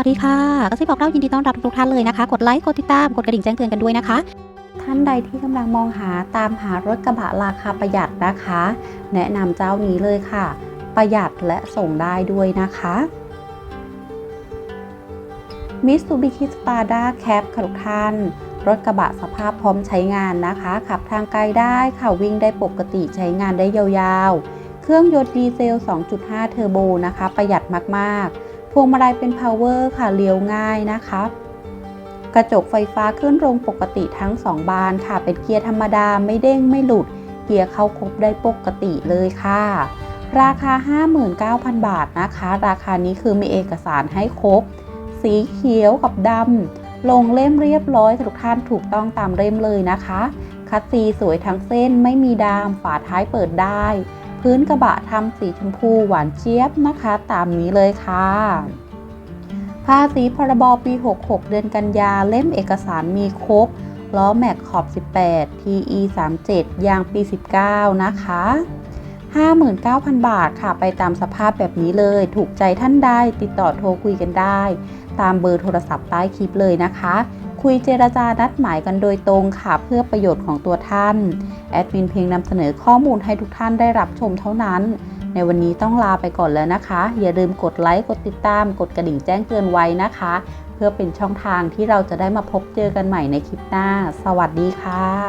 วัสดีค่ะกระซิบบอกเล่ายินดีต้อนรับทุกท่านเลยนะคะ กดไลค์ กดติดตาม กดกระดิ่งแจ้งเตือนกันด้วยนะคะ ท่านใดที่กำลังมองหาตามหารถกระบะราคาประหยัดนะคะ แนะนำเจ้านี้เลยค่ะ ประหยัดและส่งได้ด้วยนะคะ Mitsubishi Spada Cab ค่ะทุกท่าน รถกระบะสภาพพร้อมใช้งานนะคะ ขับทางไกลได้ค่ะวิ่งได้ปกติใช้งานได้ยาวๆ เครื่องยนต์ดีเซล 2.5 เทอร์โบนะคะ ประหยัดมากๆ พวงมาลัยเป็น power ค่ะเลี้ยวง่ายนะคะกระจกไฟฟ้าขึ้นลงปกติทั้ง 2 บานค่ะ เป็นเกียร์ธรรมดาไม่เด้งไม่หลุด เกียร์เข้าครบได้ปกติเลยค่ะ ราคา 59,000 บาทนะคะ ราคานี้คือมีเอกสารให้ครบ สีเขียวกับดำลงเล่มเรียบร้อยทุกท่านถูกต้องตามเล่มเลยนะคะ คัดซีสวยทั้งเส้นไม่มีดามฝาท้ายเปิดได้ พื้นกระบะทำสีชมพูหวานเจี๊ยบนะคะ ตามนี้เลยค่ะภาษีพรบปี 66 เดือนกันยาเล่มเอกสารมีครบล้อแม็กขอบ 18 TE 37 ยางปี 19 นะคะ 59,000 บาทค่ะไปตามสภาพแบบนี้เลย ถูกใจท่านใดติดต่อโทรคุยกันได้ ตามเบอร์โทรศัพท์ใต้คลิปเลยนะคะ คุยเจรจานัดหมายกันโดยตรงค่ะเพื่อประโยชน์ของตัวท่าน แอดมินเพียงนำเสนอข้อมูลให้ทุกท่านได้รับชมเท่านั้น ในวันนี้ต้องลาไปก่อนแล้วนะคะ อย่าลืมกดไลค์ กดติดตาม กดกระดิ่งแจ้งเตือนไว้นะคะ เพื่อเป็นช่องทางที่เราจะได้มาพบเจอกันใหม่ในคลิปหน้า สวัสดีค่ะ